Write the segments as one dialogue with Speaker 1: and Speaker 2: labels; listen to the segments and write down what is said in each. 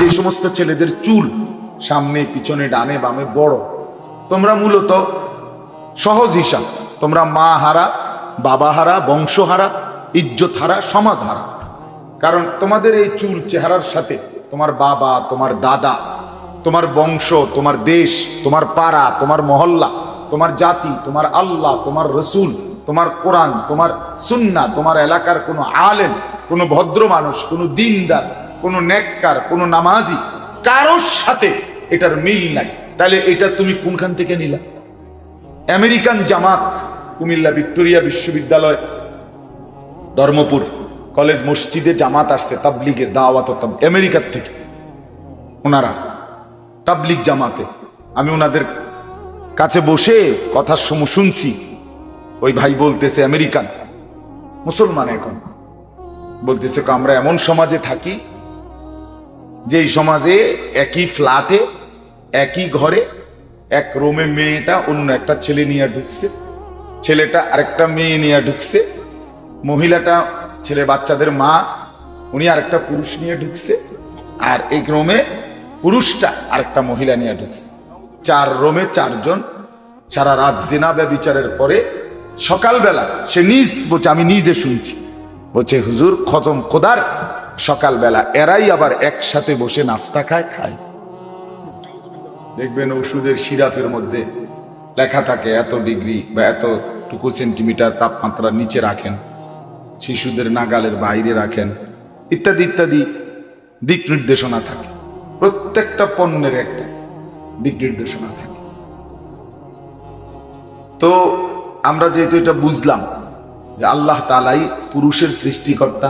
Speaker 1: যে সমস্ত ছেলেদের চুল সামনে, পিছনে, ডানে, বামে বড়, তোমরা মূলত সহজ হিসাব। তোমরা মা হারা, বাবা হারা, বংশ হারা, ইজ্জত হারা, সমাজ হারা। কারণ তোমাদের এই চুল চেহারার সাথে তোমার বাবা, তোমার দাদা, তোমার বংশ, তোমার দেশ, তোমার পাড়া, তোমার মহল্লা, তোমার জাতি, তোমার আল্লাহ, তোমার রসুল, তোমার কোরআন, তোমার সুন্না তোমার এলাকার কোনো আলেম, কোনো ভদ্র মানুষ, কোনো দিনদার কোনো নেককার, কোনো নামাজি কারোর সাথে এটার মিল নাই। তাহলে এটা তুমি কোনখান থেকে নিলা? আমেরিকান জামাত, কুমিল্লা ভিক্টোরিয়া বিশ্ববিদ্যালয়, ধর্মপুর কলেজ মসজিদে জামাত আসছে, তাবলিগের দাওয়াত আমেরিকার থেকে ওনারা তাবলিগ জামাতে। আমি ওনাদের কাছে বসে কথা শুম- শুনছি। ওই ভাই বলতেছে, আমেরিকান, মুসলমান এখন। বলতেছে, আমরা এমন সমাজে থাকি যেই সমাজে একই ফ্ল্যাটে, একই ঘরে, এক রোমে মেয়েটা অন্য একটা ছেলে নিয়ে ঢুকছে। ছেলেটা আরেকটা মেয়ে নিয়ে ঢুকছে। মহিলাটা ছেলে বাচ্চাদের মা, উনি আরেকটা পুরুষ নিয়ে ঢুকছে। আর এই রোমে পুরুষটা আরেকটা মহিলা নিয়ে ঢুকছে। চার রোমে চারজন। সারা রাত জেনা বিচারের পরে সকালবেলা সে নিজ বলছে, আমি নিজে শুনছি। বলছে, হুজুর, খতম খোদার সকালবেলা। এরাই আবার একসাথে বসে নাস্তা খায়। খায় দেখবেন ওষুধের সিরাপের মধ্যে লেখা থাকে এত ডিগ্রি বা এতটুকু সেন্টিমিটার তাপমাত্রার নিচে রাখেন, শিশুদের নাগালের বাইরে রাখেন, ইত্যাদি ইত্যাদি দিক নির্দেশনা থাকে। প্রত্যেকটা পণ্যের একটা দিক নির্দেশনা থাকে। তো আমরা যেহেতু এটা বুঝলাম যে আল্লাহ তালাই পুরুষের সৃষ্টিকর্তা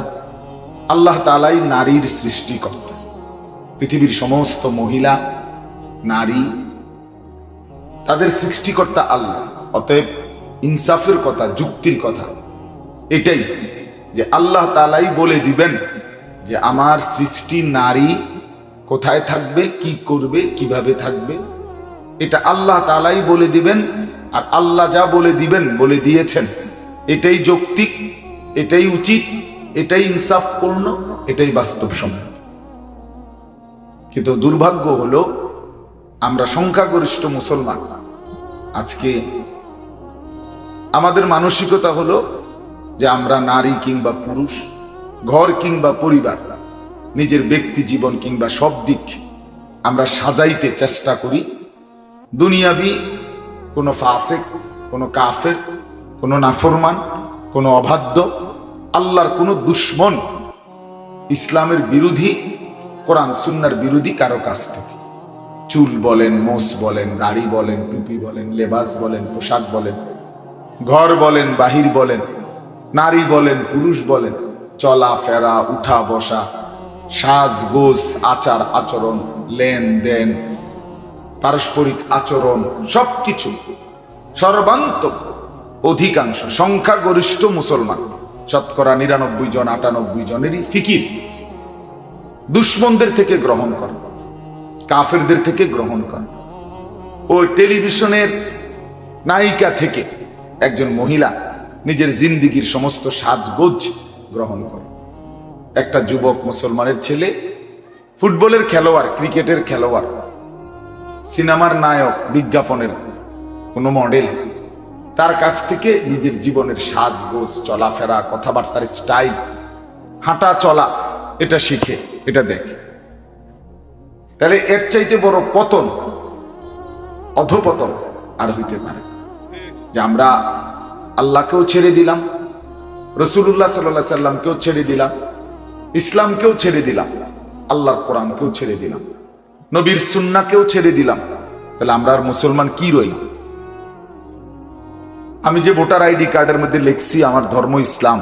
Speaker 1: আল্লাহ তালাই নারীর সৃষ্টিকর্তা। পৃথিবীর সমস্ত মহিলা, নারী, তাদের সৃষ্টিকর্তা আল্লাহ। অতএব ইনসাফের কথা, যুক্তির কথা, এটাই যে আল্লাহ তালাই বলে দিবেন যে আমার সৃষ্টি নারী কোথায় থাকবে, কি করবে, কীভাবে থাকবে। এটা আল্লাহ তালাই বলে দিবেন আর আল্লাহ যা বলে দিবেন, বলে দিয়েছেন। এটাই যৌক্তিক, এটাই উচিত। এটাই ইনসাফপূর্ণ, এটাই বাস্তবসম্মত। কিন্তু দুর্ভাগ্য হলো, আমরা সংখ্যাগরিষ্ঠ মুসলমান। আজকে আমাদের মানসিকতা হলো যে আমরা নারী কিংবা পুরুষ, ঘর কিংবা পরিবার, নিজের ব্যক্তি জীবন কিংবা সব দিক আমরা সাজাইতে চেষ্টা করি। দুনিয়াবি কোনো ফাসেক, কোনো কাফের, কোনো নাফরমান, কোনো অবাধ্য আল্লাহর কোনো দুশ্মন ইসলামের বিরোধী, কোরআন সুন্নার বিরোধী কারও কাছ থেকে। চুল বলেন মোস বলেন, দাড়ি বলেন, টুপি বলেন, লেবাস বলেন, পোশাক বলেন, ঘর বলেন, বাহির বলেন, নারী বলেন, পুরুষ বলেন, চলা, ফেরা, উঠা, বসা, সাজ, গোজ, আচার, আচরণ, লেনদেন, পারস্পরিক আচরণ, সবকিছু সর্বান্ত অধিকাংশ সংখ্যাগরিষ্ঠ মুসলমান। শতকরা নিরানব্বই জন, আটানব্বই জনেরই ফিকির। দুশ্মনদের থেকে গ্রহণ করে, কাফেরদের থেকে গ্রহণ করে। ও টেলিভিশনের নায়িকা থেকে একজন মহিলা নিজের জিন্দিগির সমস্ত সাজগোজ গ্রহণ করে। একটা যুবক মুসলমানের ছেলে, ফুটবলের খেলোয়াড়, ক্রিকেটের খেলোয়াড়, সিনেমার নায়ক, বিজ্ঞাপনের কোনো মডেল তার কাছ থেকে নিজের জীবনের সাজগোজ, চলাফেরা, কথাবার্তার স্টাইল, হাঁটা, চলা, এটা শিখে, এটা দেখে। তাহলে এর চাইতে বড় পতন, অধপতন আর হইতে পারে। যে আমরা আল্লাহকেও ছেড়ে দিলাম রসুল্লাহ সাল্লাহ সাল্লামকেও ছেড়ে দিলাম, ইসলামকেও ছেড়ে দিলাম, আল্লাহর কোরআনকেও ছেড়ে দিলাম, নবীর সুন্নাকেও ছেড়ে দিলাম। তাহলে আমরা আর মুসলমান কি রইলাম? আমি যে ভোটার আইডি কার্ডের মধ্যে লিখছি, আমার ধর্ম ইসলাম।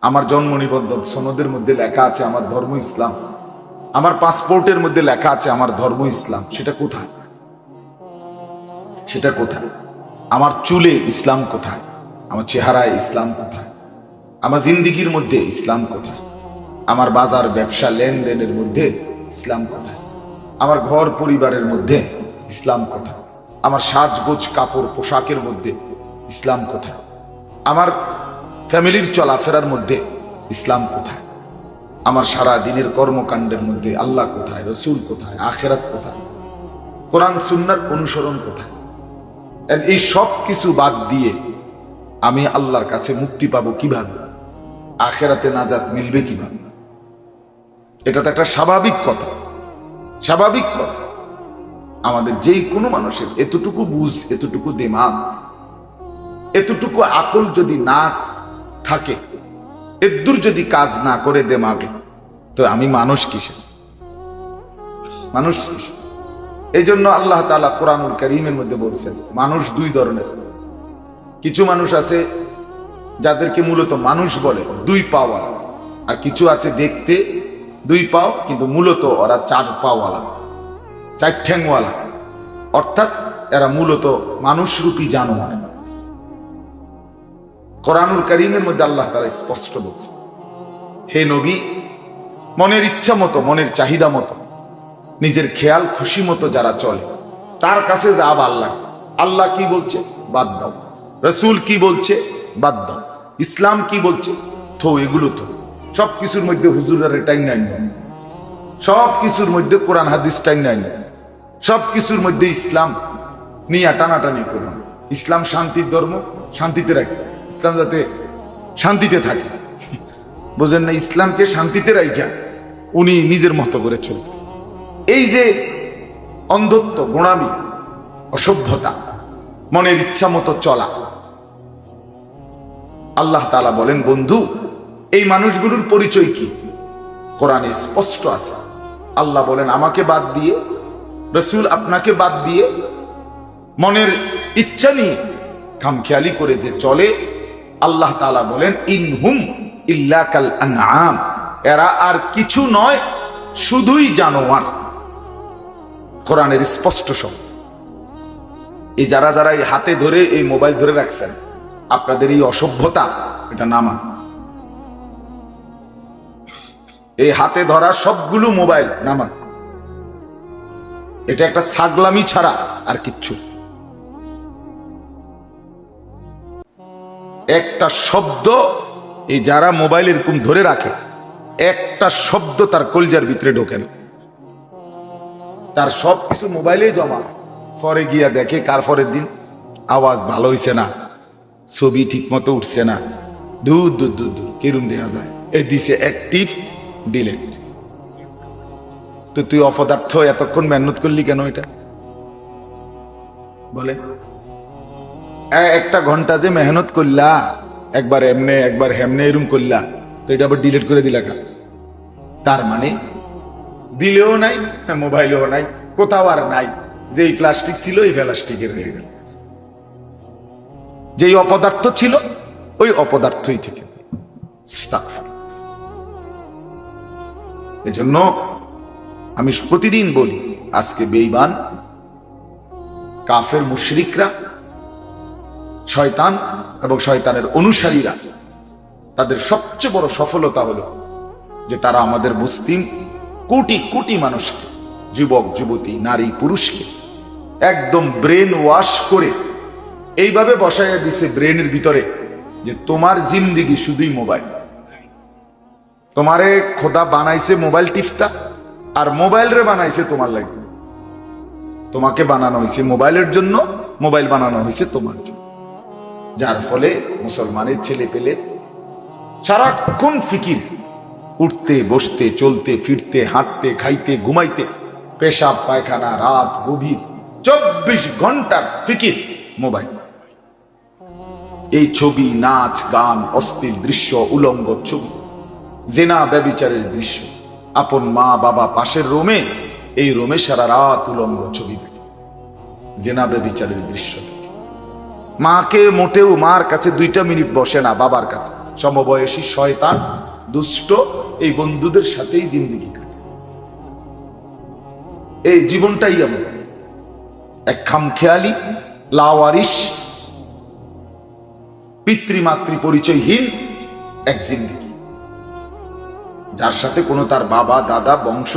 Speaker 1: আমার জন্ম নিবন্ধন সনদের মধ্যে লেখা আছে, আমার ধর্ম ইসলাম। আমার পাসপোর্টের মধ্যে লেখা আছে, আমার ধর্ম ইসলাম। সেটা কোথায়? সেটা কোথায়? আমার চুলে ইসলাম কোথায়? আমার চেহারায় ইসলাম কোথায়? আমার জিন্দিগির মধ্যে ইসলাম কোথায়? আমার বাজার, ব্যবসা, লেনদেনের মধ্যে ইসলাম কোথায়? আমার ঘর পরিবারের মধ্যে ইসলাম কোথায়? আমার সাজগোজ, কাপড়, পোশাকের মধ্যে ইসলাম কোথায়? আমার ফ্যামিলির চলাফেরার মধ্যে ইসলাম কোথায়? আমার সারা দিনের কর্মকাণ্ডের মধ্যে আল্লাহ কোথায়? রসুল কোথায়? আখেরাত কোথায়? কোরআন, সুন্নার অনুসরণ কোথায়? এই সব কিছু বাদ দিয়ে আমি আল্লাহর কাছে মুক্তি পাবো কীভাবে? আখেরাতে নাজাত মিলবে কীভাবে? এটা তো একটা স্বাভাবিক কথা। স্বাভাবিক কথা। আমাদের যেই কোনো মানুষের এতটুকু বুঝ, এতটুকু দেমাগ এতটুকু আকল যদি না থাকে, এদ্দুর যদি কাজ না করে দেমাগে, তো আমি মানুষ কিসে? মানুষ কিসে? এই জন্য আল্লাহ তালা কোরআনুল করিমের মধ্যে বলছেন, মানুষ দুই ধরনের। কিছু মানুষ আছে যাদেরকে মূলত মানুষ বলে, দুই পাওয়া আর কিছু আছে দেখতে দুই পাও, কিন্তু মূলত ওরা চার পাওয়ালা, চার ঠ্যাংওয়ালা অর্থাৎ এরা মূলত মানুষরূপী জানোয়ার। কোরআনুল করিমের মধ্যে আল্লাহ তালা স্পষ্ট বলছে, হে নবী, মনের ইচ্ছা মতো, মনের চাহিদা মতো, নিজের খেয়াল, খুশি মতো যারা চলে, তার কাছে যাব আল্লাহ আল্লাহ কি বলছে? বাদ দাও। রসুল কি বলছে? বাদ দাও। ইসলাম কি বলছে? থো, এগুলো থো। সব কিছুর মধ্যে হুজুরের টাইম নাই সব কিছুর মধ্যে কোরআন, হাদিস টাইম নাই সব কিছুর মধ্যে ইসলাম নিয়ে টানাটানি করুন ইসলাম শান্তির ধর্ম, শান্তিতে রাখে। ইসলাম যাতে শান্তিতে থাকে। বোঝেন না, ইসলামকে শান্তিতে রাখা উনি নিজের মতো করে চলতেছে। এই যে অন্ধত্ব, গোড়ামি, অসভ্যতা, মনের ইচ্ছা মতো চলা, আল্লাহ তালা বলেন, বন্ধু, এই মানুষগুলোর পরিচয় কি? কোরআনে স্পষ্ট আছে। আল্লাহ বলেন, আমাকে বাদ দিয়ে, রসুল আপনাকে বাদ দিয়ে মনের ইচ্ছা নিয়ে খামখেয়ালি করে যে চলে আল্লাহ তালা বলেন ইনহুম ইল্লাকাল আনআম। এরা আর কিছু নয়, শুধুই জানোয়ার। কোরআনের স্পষ্ট শব্দ। এই যারা যারা এই হাতে ধরে এই মোবাইল ধরে রাখছেন, আপনাদের এই অসভ্যতা, এটা নামান এই হাতে ধরা সবগুলো মোবাইল নামান এটা একটা ছাগলামি ছাড়া আর কিচ্ছু। একটা শব্দ এই যারা মোবাইল এরকম ধরে রাখে, একটা শব্দ তার কলজার ভিতরে ঢোকে না। তার সব কিছু মোবাইলে জমা। পরে গিয়া দেখে কার পরের দিন? আওয়াজ ভালো হইছে না। ছবি ঠিক মতো উঠছে না। দূর দূর দূর দূর, কিরম দেওয়া যায়? এ দিছে অ্যাক্টিভ ডিলেট তো তুই অপদার্থ, এতক্ষণ মেহনত করলি কেন এটা? বলে একটা ঘণ্টা যে মেহনত করলা, একবার এমনে, একবার হেমনে এরম করলা, তো এটা আবার ডিলিট করে দিলা কেন? তার মানে দিলেও নাই, মোবাইলেও নাই, কোথাও আর নাই, যেই প্লাস্টিক ছিল, এই প্লাস্টিকের হয়ে গেল। যেই অপদার্থ ছিল, ওই অপদার্থই থেকে। এজন্য আমি প্রতিদিন বলি, আজকে বেইমান কাফের মুশরিকরা শয়তান এবং শয়তানের অনুসারীরা তাদের সবচেয়ে বড় সফলতা হলো যে তারা আমাদের মুসলিম কোটি কোটি মানুষকে, যুবক, যুবতী, নারী, পুরুষকে একদম ব্রেন ওয়াশ করে এইভাবে বসাইয়া দিছে ব্রেনের ভিতরে যে তোমার জিন্দিগি শুধুই মোবাইল। তোমারে খোদা বানাইছে মোবাইল টিপতা আর মোবাইল রে বানাইছে তোমার লাগে। তোমাকে বানানো হয়েছে মোবাইলের জন্য, মোবাইল বানানো হয়েছে তোমার জন্য। যার ফলে মুসলমানের ছেলে পেলে সারাক্ষণ ফিকির। উঠতে, বসতে, চলতে, ফিরতে, হাঁটতে, খাইতে, ঘুমাইতে, পেশাব, পায়খানা, রাত, গভীর, চব্বিশ ঘণ্টার ফিকির মোবাইল। এই ছবি, নাচ, গান অস্থির দৃশ্য, উলঙ্গ ছবি, জেনা ব্যবিচারের দৃশ্য। আপন মা, বাবা পাশের রোমে, এই রোমে সারা রাত উলঙ্গ ছবি দেখে। জেনা ব্যবিচারের দৃশ্য মাকে মোটেও মার কাছে দুইটা মিনিট বসে না, বাবার কাছে। সমবয়সী শয়তান, দুষ্ট, এই বন্ধুদের সাথেই জিন্দিগি কাটে। এই জীবনটাই এমন। এক খামখেয়ালি লাওয়ারিস পিতৃমাতৃ পরিচয়হীন এক জিন্দিগি। যার সাথে কোনো তার বাবা, দাদা, বংশ,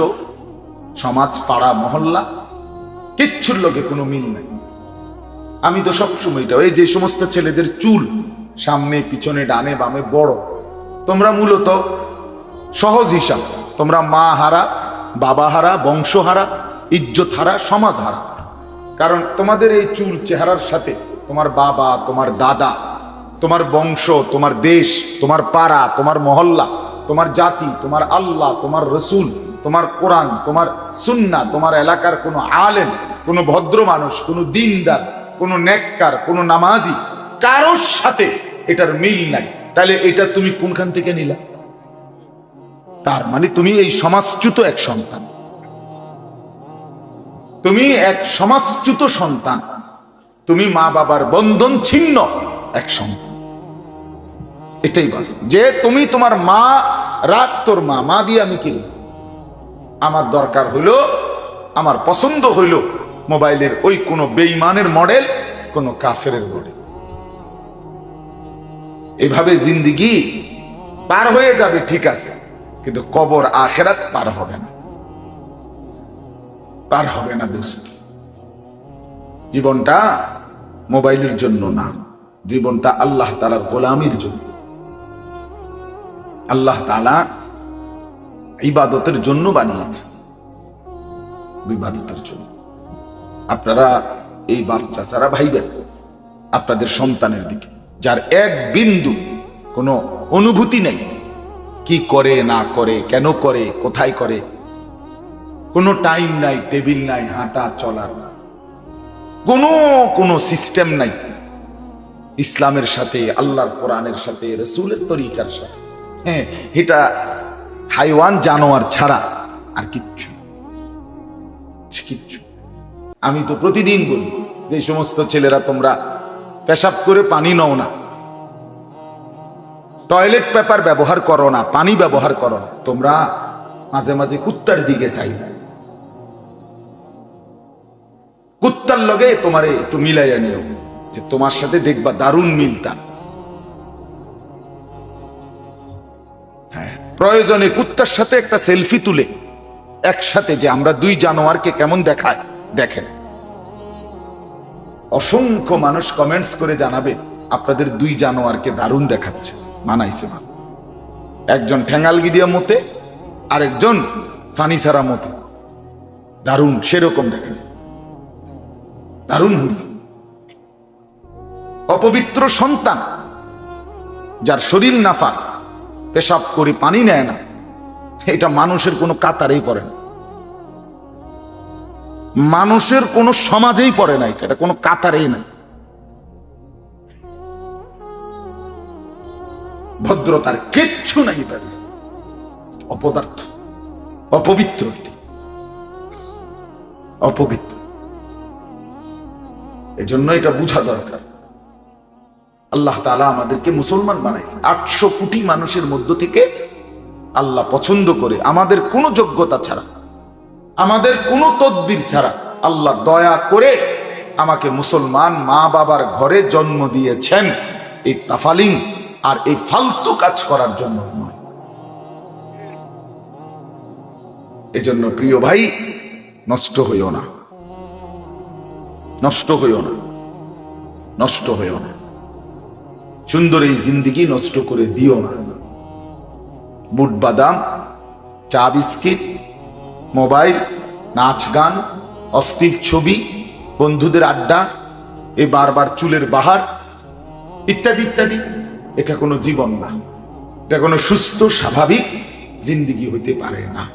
Speaker 1: সমাজ, পাড়া, মহল্লা, কিচ্ছুর লোকে কোনো মিল নাই। আমি তো সবসময় এটা এই যে সমস্ত ছেলেদের চুল সামনে, পিছনে, ডানে, বামে বড়। তোমরা মূলত সহজ হিসাব। তোমরা মা হারা, বাবা হারা, বংশ হারা, ইজ্জত হারা, সমাজ হারা। কারণ তোমাদের এই চুল চেহারার সাথে তোমার বাবা, তোমার দাদা, তোমার বংশ, তোমার দেশ, তোমার পাড়া, তোমার মহল্লা, তোমার জাতি, তোমার আল্লাহ, তোমার রসুল, তোমার কোরআন, তোমার সুন্না তোমার এলাকার কোনো আলেম, কোনো ভদ্র মানুষ, কোনো দিনদার কোনো নেককার, কোনো নামাজি কারোর সাথে এটার মিল নাই। তাহলে এটা তুমি কোনখান থেকে নিলা? তার মানে তুমি এই সমাজচ্যুত এক সন্তান। তুমি এক সমাজচ্যুত সন্তান। তুমি মা বাবার বন্ধন ছিন্ন এক সন্তান। এটাই বাস। যে তুমি তোমার মা, রাগ তোর মা মা দিয়ে আমি কিনব আমার দরকার হইল, আমার পছন্দ হইল মোবাইলের ওই কোনো বেইমানের মডেল, কোনো কাফের মডেল। এভাবে জিন্দিগি পার হয়ে যাবে, ঠিক আছে। কিন্তু কবর আখেরাত পার হবে না। পার হবে না দোস্ত। জীবনটা মোবাইলের জন্য না, জীবনটা আল্লাহ তালার গোলামির জন্য। আল্লাহ তালা ইবাদতের জন্য বানিয়েছে। ইবাদতের জন্য। আপনারা এই বাপ চাচারা ভাইবেন আপনাদের সন্তানের দিকে। যার এক বিন্দু কোনো অনুভূতি নেই। কি করে, না করে, কেন করে, কোথায় করে, কোনো টাইম নাই, টেবিল নাই, হাঁটা চলার কোনো কোনো সিস্টেম নাই। ইসলামের সাথে, আল্লাহর কোরআনের সাথে, রসুলের তরিকার সাথে। হ্যাঁ এটা হাইওয়ান জানোয়ার ছাড়া আর কিচ্ছু আমি তো প্রতিদিন বলি, যে সমস্ত ছেলেরা তোমরা পেশাব করে পানি নাও না। টয়লেট পেপার ব্যবহার করো না, পানি ব্যবহার করো না। তোমরা মাঝে মাঝে কুত্তার দিকে চাই। কুত্তার লগে তোমারে একটু মিলাইয়া নিও, যে তোমার সাথে দেখবা দারুণ মিলতা। হ্যাঁ প্রয়োজনে কুত্তার সাথে একটা সেলফি তুলে, একসাথে যে আমরা দুই জানোয়ারকে কেমন দেখায়। দেখেন। অসংখ্য মানুষ কমেন্টস করে জানাবে, আপনাদের দুই জানোয়ারকে দারুণ দেখাচ্ছে, মানাইছে মা একজন ঠেঙ্গালগি দিয়া মতে, আরেকজন ফানিসারা মতে। দারুণ, সেরকম দেখা যায়। দারুণ হয়েছে অপবিত্র সন্তান, যার শরীর নাফা পেশাব করে পানি নেয় না, এটা মানুষের কোনো কাতারেই পড়ে না। মানুষের কোনো সমাজেই পড়ে না এটা এটা কোনো কাতারেই নাই। ভদ্রতার কিচ্ছু নাই এটা অপদার্থ, অপবিত্র অপবিত্র। এজন্য এটা বুঝা দরকার। আল্লাহ তালা আমাদেরকে মুসলমান বানাইছে। আটশো কোটি মানুষের মধ্য থেকে আল্লাহ পছন্দ করে। আমাদের কোনো যোগ্যতা ছাড়া। আমাদের কোনো তদবির ছাড়া আল্লাহ দয়া করে আমাকে মুসলমান মা বাবার ঘরে জন্ম দিয়েছেন। এই তাফালিং আর এই ফালতু কাজ করার জন্য নয়। এজন্য প্রিয় ভাই, নষ্ট হইও না। নষ্ট হইও না। নষ্ট হইও না। সুন্দর এই জিন্দিগি নষ্ট করে দিও না। বুট বাদাম, চা বিস্কিট মোবাইল, নাচ গান অস্থির ছবি, বন্ধুদের আড্ডা, এ বারবার চুলের বাহার, ইত্যাদি ইত্যাদি। এটা কোনো জীবন না। এটা কোনো সুস্থ, স্বাভাবিক জিন্দিগি হইতে পারে না।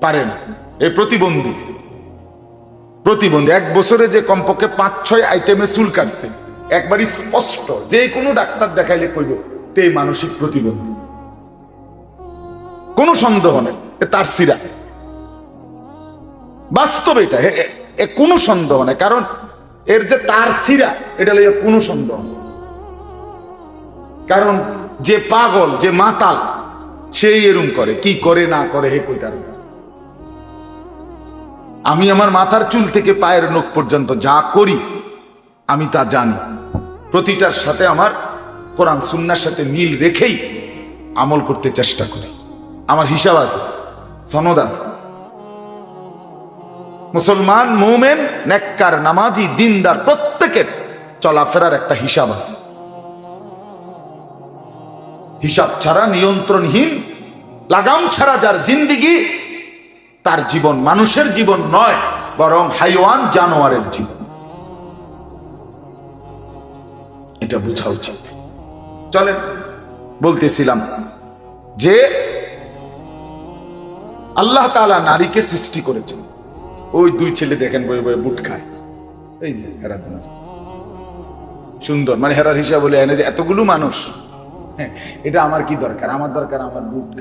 Speaker 1: পারে না। এ প্রতিবন্ধী। প্রতিবন্ধী। এক বছরে যে কমপক্ষে পাঁচ ছয় আইটেমে চুল কাটছে। একবারই স্পষ্ট, যে কোনো ডাক্তার দেখাইলে কইব, তে মানসিক প্রতিবন্ধী। কোনো সন্দেহ নেই। তার সিরা। বাস্তব এটা কোনো সন্দেহ নেই, কারণ এর যে তার সিরা, এটা লইয়া কোনো সন্দেহ কারণ যে পাগল, যে মাতাল, সেই এরম করে, কি করে না করে, হে কই তার আমি আমার মাথার চুল থেকে পায়ের নখ পর্যন্ত যা করি, আমি তা জানি। প্রতিটার সাথে আমার কোরআন সুন্নার সাথে মিল রেখেই আমল করতে চেষ্টা করি। আমার হিসাব আছে। সনদ আছে। মুসলমান, মোমেন, নেককার, নামাজি, দিনদার, প্রত্যেকের চলাফেরার একটা হিসাব আছে। হিসাব ছাড়া, নিয়ন্ত্রণহীন, লাগাম ছাড়া যার জিন্দিগি, তার জীবন মানুষের জীবন নয়, বরং হাইওয়ান জানোয়ারের জীবন। এটা বোঝা উচিত। চলেন, বলতেছিলাম যে আল্লাহ তাআলা নারীকে সৃষ্টি করেছেন। ওই দুই ছেলে দেখেন বয়ে বয়ে বুট খায়। এই যে হেরা। সুন্দর। মানে হেরার হিসাব বলে এনে যে এতগুলো মানুষ। হ্যাঁ, এটা আমার কি দরকার? আমার দরকার আমার বুট।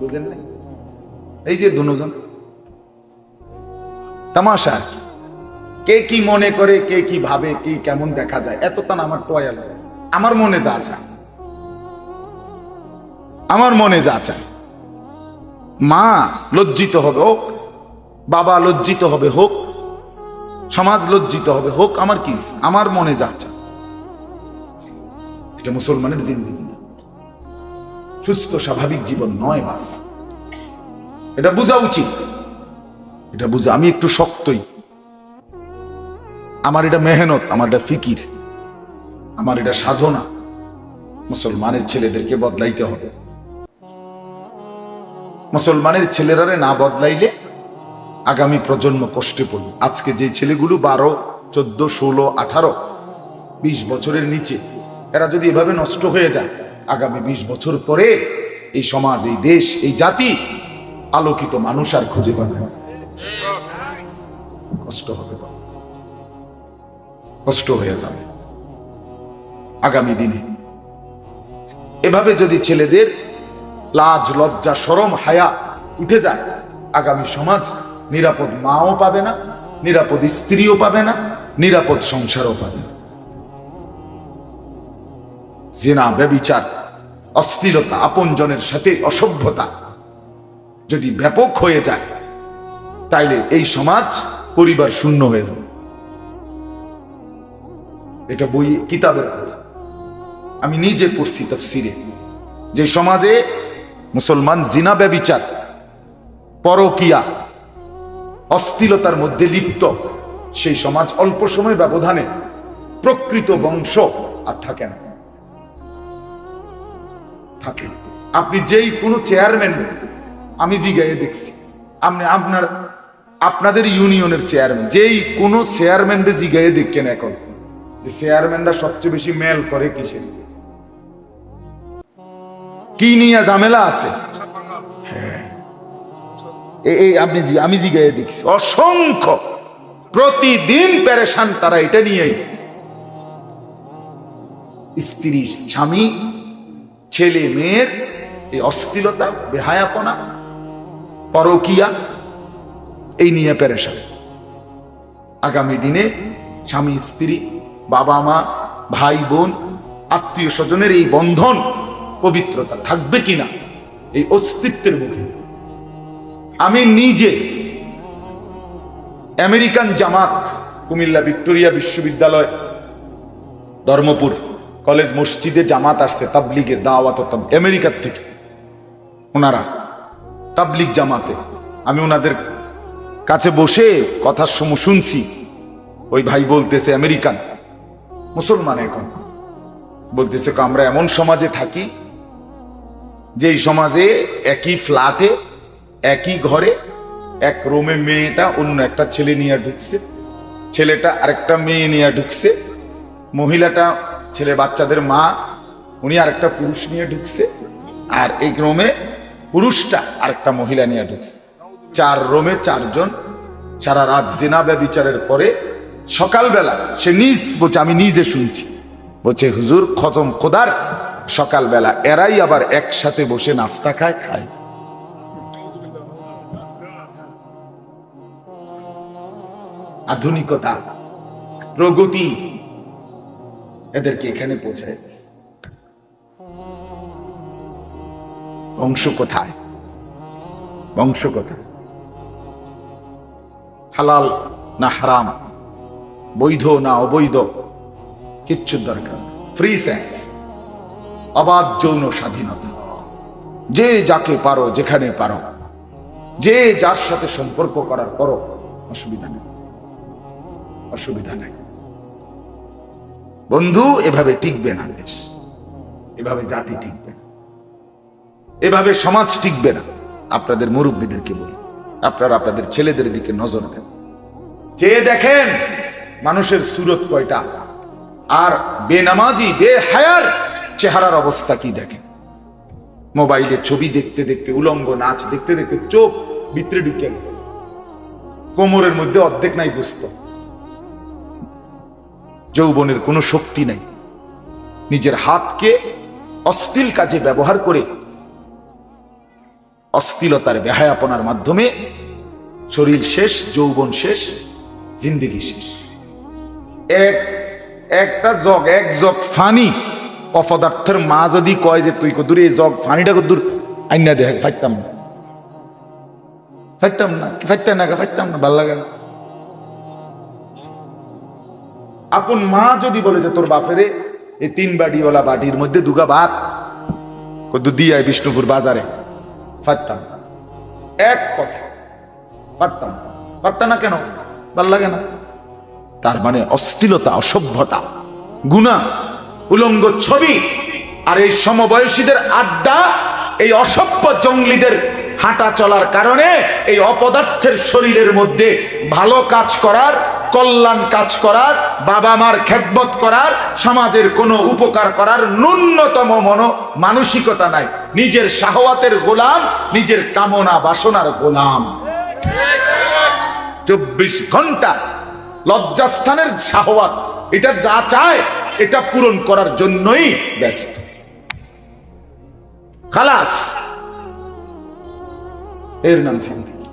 Speaker 1: বুঝেন এই যে দুজন। তামাশা। কে কি মনে করে কে কি ভাবে কি কেমন দেখা যায়? এত তান আমার টয়াল আমার মনে যা চায়। আমার মনে যা চায়। মা লজ্জিত হবে, হোক। বাবা লজ্জিত হবে, হোক। সমাজ লজ্জিত হবে, হোক। আমার কি আমার মনে যা চায় এটা মুসলমানের জিন্দিগি না। সুস্থ, স্বাভাবিক জীবন নয় বাস এটা বোঝা উচিত। এটা বুঝা, আমি একটু শক্তই। আমার এটা মেহনত, আমার এটা ফিকির। আমার এটা সাধনা। মুসলমানের ছেলেদেরকে বদলাইতে হবে। মুসলমানের ছেলেরারে না বদলাইলে আগামী প্রজন্ম কষ্টে পড়বে। আজকে যে ছেলেগুলো বারো, চোদ্দ, ষোলো, আঠারো, বিশ বছরের নিচে, এরা যদি এভাবে নষ্ট হয়ে যায়, আগামী বিশ বছর পরে এই সমাজ, এই দেশ, এই জাতি আলোকিত মানুষ আর খুঁজে পাবে। কষ্ট হবে তো। কষ্ট হয়ে যাবে। আগামী দিনে এভাবে যদি ছেলেদের লাজ, লজ্জা, সরম, হায়া উঠে যায়। আগামী সমাজ নিরাপদ মাও পাবে না, নিরাপদ স্ত্রীও পাবে না, নিরাপদ সংসারও পাবে না। জেনা, ব্যবিচার অশ্লীলতা আপনজনের সাথে অসভ্যতা যদি ব্যাপক হয়ে যায়, তাইলে এই সমাজ পরিবার শূন্য হয়ে যাবে। এটা বই কিতাবের কথা। আমি নিজে পড়ছি তফসিরে। যে সমাজে মুসলমান জিনা ব্যবিচার, পরকিয়া, অস্থিলতার মধ্যে লিপ্ত, সেই সমাজ অল্প সময় ব্যবধানে প্রকৃত বংশ আর থাকে না। থাকে। আপনি যেই কোনো চেয়ারম্যান, আমি জিগাইয়ে দেখছি, আপনি আপনার, আপনাদের ইউনিয়নের চেয়ারম্যান, যেই কোনো চেয়ারম্যানদের জিগাইয়ে দেখেন এখন, যে চেয়ারম্যানরা সবচেয়ে বেশি মেল করে কিসের? কি নিয়ে ঝামেলা আছে? হ্যাঁ। আপনি আমি জিগাইয়ে দেখছি। অসংখ্য। প্রতিদিন পেরেশান তারা এটা স্ত্রী, স্বামী, ছেলে, মেয়ের এই অস্থিলতা, বেহায়াপনা, পরকিয়া, এই নিয়ে পেরেশান। আগামী দিনে স্বামী, স্ত্রী বাবা মা ভাই বোন আত্মীয় স্বজনের এই বন্ধন পবিত্রতা থাকবে কিনা? এই অস্তিত্বের মুখে। আমি নিজে আমেরিকান জামাত, কুমিল্লা ভিক্টোরিয়া বিশ্ববিদ্যালয়, ধর্মপুর কলেজ মসজিদে জামাত আসছে, তাবলিগের দাওয়াত আমেরিকার থেকে। ওনারা তাবলিগ জামাতে। আমি ওনাদের কাছে বসে কথার সময় শুনছি, ওই ভাই বলতেছে আমেরিকান, মুসলমান এখন। বলতেছে আমরা এমন সমাজে থাকি যেই সমাজে একই ফ্ল্যাটে, একই ঘরে, এক রুমে মেয়েটা অন্য একটা ছেলে নিয়ে ঢুকছে। ছেলেটা আরেকটা মেয়ে নিয়ে ঢুকছে। মহিলাটা ছেলে বাচ্চাদের মা, উনি আরেকটা পুরুষ নিয়ে ঢুকছে। আর এই রোমে পুরুষটা আরেকটা মহিলা নিয়ে ঢুকছে। চার রোমে চারজন, সারা রাত জেনা বিচারের পরে সকালবেলা সে নিজ, বলছে, আমি নিজে শুনছি। বলছে, হুজুর, খতম খোদার সকালবেলা। এরাই আবার একসাথে বসে নাস্তা খায় খায়। আধুনিকতা, প্রগতি এদেরকে এখানে পৌঁছায়। বংশ কোথায়? বংশ কোথায়? হালাল না হারাম? বৈধ না অবৈধ? কিচ্ছু দরকার ফ্রি সেন্স অবাধ যৌন স্বাধীনতা। যে যাকে পারো, যেখানে পারো, যে যার সাথে সম্পর্ক করার করো অসুবিধা নেই। অসুবিধা নেই। বন্ধু, এভাবে টিকবে না দেশ। এভাবে জাতি টিকবে না। এভাবে সমাজ টিকবে না। আপনাদের মুরব্বীদেরকে বলি, আপনারা আপনাদের ছেলেদের দিকে নজর দেন। চেয়ে দেখেন, মানুষের সুরত কয়টা? আর বেনামাজি, বেহায়ার চেহারার অবস্থা কি দেখেন মোবাইলে ছবি দেখতে দেখতে, উলঙ্গ নাচ দেখতে দেখতে চোখ ভিতরে ঢুকে গেছে। কোমরের মধ্যে অর্ধেক নাই বুঝতো। যৌবনের কোনো শক্তি নাই। নিজের হাতকে অশ্লীল কাজে ব্যবহার করে অশ্লীলতার বেহায়াপনার মাধ্যমে শরীর শেষ, যৌবন শেষ, জিন্দিগি শেষ। এক, একটা জগ, এক জগ ফানি। অপদার্থের মা যদি কয় যে তুই কদূর এই জগ ফানিটা কদূর, আইনা দেখ ফাইতাম না। ফাইতাম না, কি ফাইতাম না ফাইতাম না, ভালো লাগে না। আপন মা যদি বলে যে তোর বাপেরে এই তিন বাড়িওয়ালা বাটির মধ্যে দুগা ভাত কদ্দু দিয়ে বিষ্ণুপুর বাজারে। না। এক কথা পারতাম পারতাম না কেন? ভালো লাগে না। তার মানে অস্থিলতা অসভ্যতা গুণা উলঙ্গ ছবি আর এই সমবয়সীদের আড্ডা, এই অসভ্য জঙ্গলিদের হাঁটা চলার কারণে এই অপদার্থের শরীরের মধ্যে ভালো কাজ করার, কল্যাণ কাজ করার বাবা মার খেদমত করার, সমাজের কোনো উপকার করার ন্যূনতম মন মানসিকতা নাই। নিজের শাহওয়াতের গোলাম, নিজের কামনা বাসনার গোলাম। চব্বিশ ঘণ্টা লজ্জাস্থানের শাহওয়াত। এটা যা চায় এটা পূরণ করার জন্যই ব্যস্ত। খালাস। এর নাম জিন্দিগি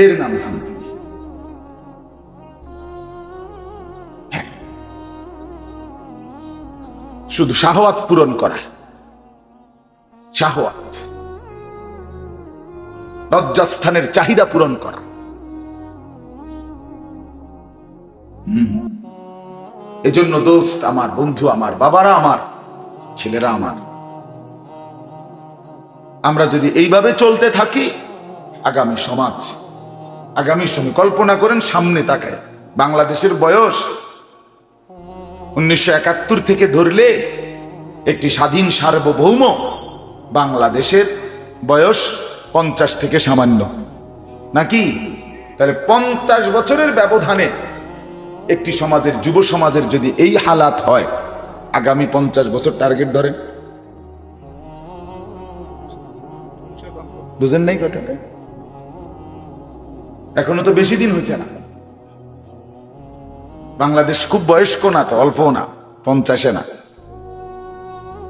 Speaker 1: এর নাম জিন্দিগি হ্যাঁ। শুধু শাহওয়াত পূরণ করা। শাহওয়াত। লজ্জাস্থানের চাহিদা পূরণ করা। এজন্য দোস্ত আমার বন্ধু, আমার বাবারা আমার, ছেলেরা আমার। আমরা যদি এইভাবে চলতে থাকি, আগামী সমাজ, আগামী সময় কল্পনা করেন সামনে তাকায়। বাংলাদেশের বয়স উনিশশো একাত্তর থেকে ধরলে একটি স্বাধীন সার্বভৌম বাংলাদেশের বয়স পঞ্চাশ থেকে সামান্য। নাকি? তাহলে পঞ্চাশ বছরের ব্যবধানে একটি সমাজের, যুব সমাজের যদি এই হালাত হয়, আগামী পঞ্চাশ বছর টার্গেট ধরেন। বুঝেন নাই কথাটা? এখনও তো বেশি দিন হয়েছে না। বাংলাদেশ খুব বয়স্ক না তো অল্প না, পঞ্চাশে না।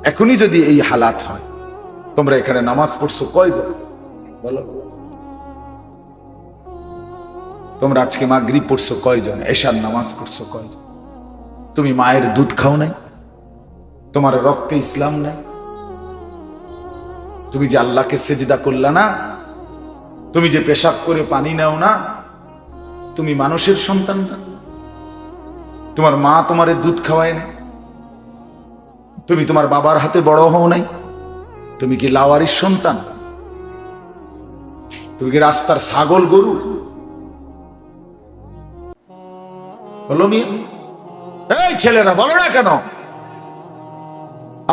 Speaker 1: এখনই যদি এই হালাত হয়, তোমরা এখানে নামাজ পড়ছো কয়জন? বলো। তোমরা আজকে মাগরিব পড়ছো কয়জন? এশার নামাজ পড়ছো কয়জন? তুমি মায়ের দুধ খাও নাই? তোমার রক্তে ইসলাম নাই? তুমি যে আল্লাহকে সেজদা করলা না? তুমি যে পেশাব করে পানি নাও না? তুমি মানুষের সন্তান না? তোমার মা তোমারে দুধ খাওয়ায় না তুমি তোমার বাবার হাতে বড় হও নাই? তুমি কি লাওয়ারির সন্তান? তুমি কি রাস্তার ছাগল গরু? বলো মিয়া এই ছেলেরা, বলো না কেন?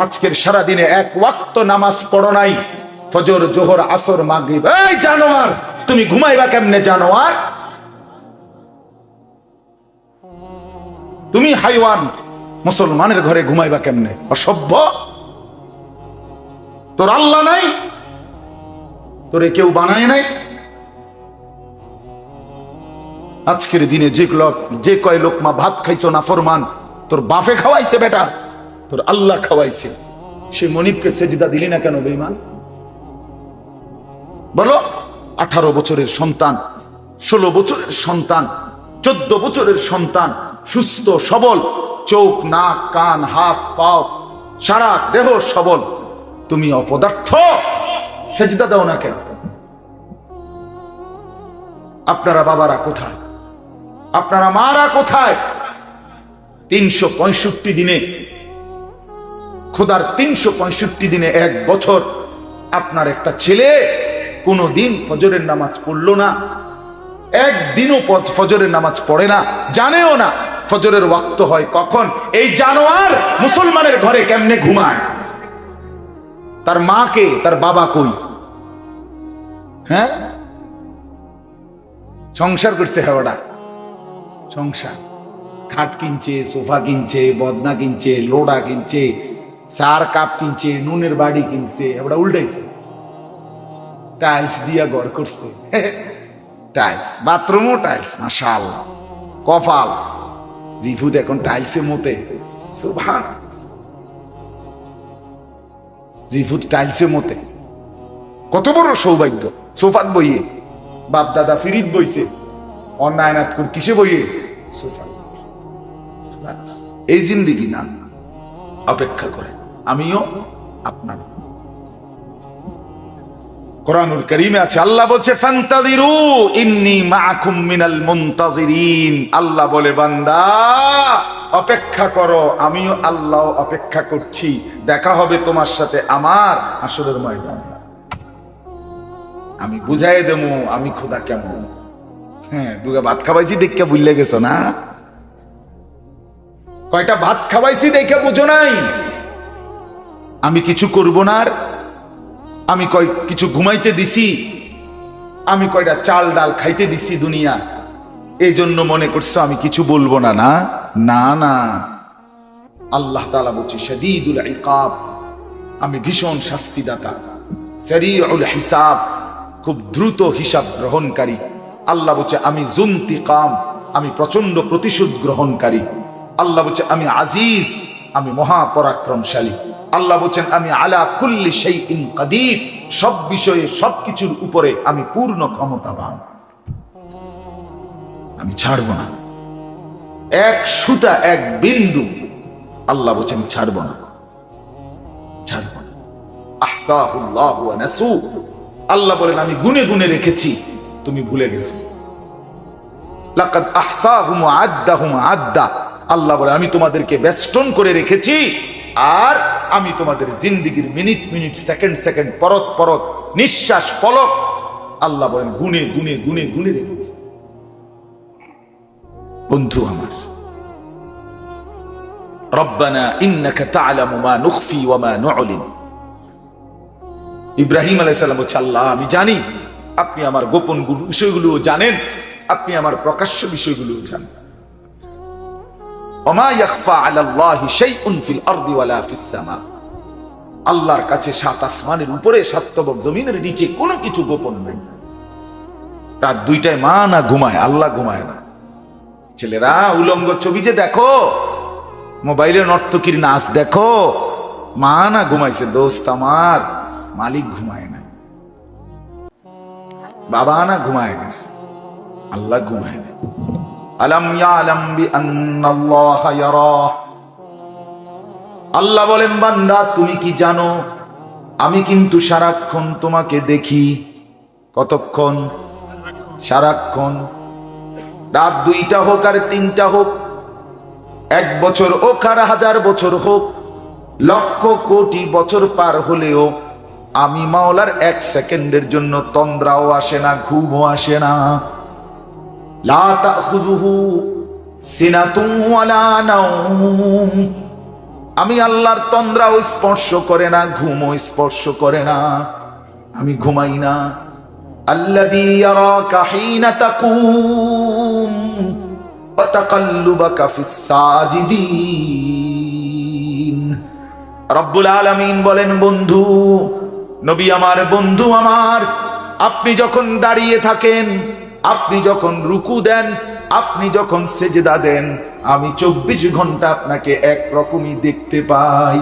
Speaker 1: আজকের সারা দিনে এক ওয়াক্ত নামাজ পড়ো নাই। ফজর, জোহর, আসর, মাগরিব। এই জানোয়ার, তুমি ঘুমাইবা কেমনে জানোয়ার? তুমি হাইওয়ান, মুসলমানের ঘরে ঘুমাইবা কেমনে? অসভ্য? তোর আল্লাহ নাই? তোরে কেউ বানায় নাই? আজকের দিনে যে লোক, যে কয় লোক মা ভাত খাইছো না ফরমান, তোর বাফে খাওয়াইছে বেটা, তোর আল্লাহ খাওয়াইছে। সে মনিবকে সেজদা দিলি না কেন বেইমান বলো, আঠারো বছরের সন্তান, ষোলো বছরের সন্তান, চোদ্দ বছরের সন্তান, সুস্থ, সবল, চোখ, নাক, কান, হাত, পাও, সারা দেহ সবল। তুমি অপদার্থ, সেজদা দাও না কেন? আপনারা বাবারা কোথায়? আপনারা মারা কোথায়? তিনশো পঁয়ষট্টি দিনে, খোদার তিনশো পঁয়ষট্টি দিনে এক বছর আপনার একটা ছেলে কোনো দিন ফজরের নামাজ পড়ল না। একদিনও ফজরের নামাজ পড়ে না, জানেও না ফজরের ওয়াক্ত হয় কখন। এই জানোয়ার মুসলমানের ঘরে কেমনে ঘুমায়? তার মাকে তার বাবা কই? হ্যাঁ? সংসার করছে হেওয়াটা সংসার। খাট কিনছে, সোফা কিনছে, বদনা কিনছে, লোডা কিনছে সার কাপ কিনছে, নুনের বাড়ি কিনছে, এবার উল্টাইছে। টাইলস দিয়া ঘর করছে। টাইলস, বাথরুমও টাইলস মাশাল কপাল। জিফুত এখন টাইলসে মতে। সুভান। জিফুত টাইলসে মতে। কত বড় সৌভাগ্য। সোফাত বইয়ে। বাপ দাদা ফিরিত বইছে। অন্যায়নাথ কোন কিসে বইয়ে? এই জিন্দিগি না অপেক্ষা করে আমিও আপনার কোরআনুল করিমে আছে আল্লাহ বলছে ফান্তাদিরু ইন্নি মাআকুম মিনাল মুনতাজিরিন আল্লাহ বলে বান্দা অপেক্ষা করো আমিও আল্লাহ অপেক্ষা করছি। দেখা হবে তোমার সাথে আমার আসরের ময়দানে। আমি বুঝাই দেবো আমি খোদা কেমন? হ্যাঁ দুগা ভাত খাওয়াইছি দেখে বুঝলে গেছো না? কয়টা ভাত খাওয়াইছি দেখে বুঝো নাই? আমি কিছু করব না আমি কয় কিছু ঘুমাইতে দিছি? আমি কয়টা চাল ডাল খাইতে দিছি দুনিয়া? এই জন্য মনে করছ আমি কিছু বলব না না? না না। আল্লাহ তালা বলছে, শদীদুল ইকাব। আমি ভীষণ শাস্তিদাতা। সরিউল হিসাব, খুব দ্রুত হিসাব গ্রহণকারী। আল্লাহ বলছে, আমি জুন্তিকাম, আমি প্রচণ্ড প্রতিশোধ গ্রহণকারী। আল্লাহ বলছে, আমি আজিজ, আমি মহাপরাক্রমশালী। আল্লাহ বলছেন, আমি আলা কুল্লি সেই ইন কাদির, সব বিষয়ে সব কিছুর উপরে আমি পূর্ণ ক্ষমতাবান। আমি ছাড়ব না। এক সুতা, এক বিন্দু, আল্লাহ বলছেন ছাড়ব না। ছাড়ব না। আহসাহুল্লাহু আল্লাহ বলেন, আমি গুনে গুনে রেখেছি। তুমি ভুলে গেছো। লাকাদ আহসাহুম আদ্দাহুম আদ্দা। আল্লাহ বলে, আমি তোমাদেরকে বেষ্টন করে রেখেছি, আর আমি তোমাদের মিনিট মিনিট, সেকেন্ড সেকেন্ড, পরত পরত, নিঃশ্বাস পলক, আল্লাহ বলেন, গুনে গুনে গুনে গুনে রেখেছি। বন্ধু আমার, রব্বানা ইন্নাকা তা'লামু মা নুখফি ওয়া মা ইব্রাহিম আলাইহিস সালাম বলছে, আল্লাহ, আমি জানি আপনি আমার গোপন বিষয়গুলো জানেন, আপনি আমার প্রকাশ্য বিষয়গুলো জানেন। আল্লাহর কাছে সাত আসমানের উপরে সাতবক জমিনের নিচে কোনো কিছু গোপন নাই। রাত দুইটায় মা না ঘুমায়, আল্লাহ ঘুমায় না। ছেলেরা উলঙ্গ ছবি যে দেখো মোবাইলে নর্তকীর নাচ দেখো, মা না ঘুমাইছে, দোস্ত আমার মালিক ঘুমায় বাবা না ঘুমায় গেছে। আল্লাহ ঘুমায় আল্লাহ বলেন, বান্দা, তুমি কি জানো? আমি কিন্তু সারাক্ষণ তোমাকে দেখি। কতক্ষণ? সারাক্ষণ। রাত দুইটা হোক আর তিনটা হোক। এক বছর হোক আর হাজার বছর হোক। লক্ষ কোটি বছর পার হলেও আমি মাওলার এক সেকেন্ডের জন্য তন্দ্রাও আসে না, ঘুমও আসে না। আমি আল্লাহর তন্দ্রাও স্পর্শ করে না, ঘুমও স্পর্শ করে না। আমি ঘুমাই না। রব্বুল আলামিন বলেন, বন্ধু নবী আমার, বন্ধু আমার, আপনি যখন দাঁড়িয়ে থাকেন, আপনি যখন রুকু দেন, আপনি যখন সেজদা দেন, আমি চব্বিশ ঘণ্টা আপনাকে এক রকমই দেখতে পাই।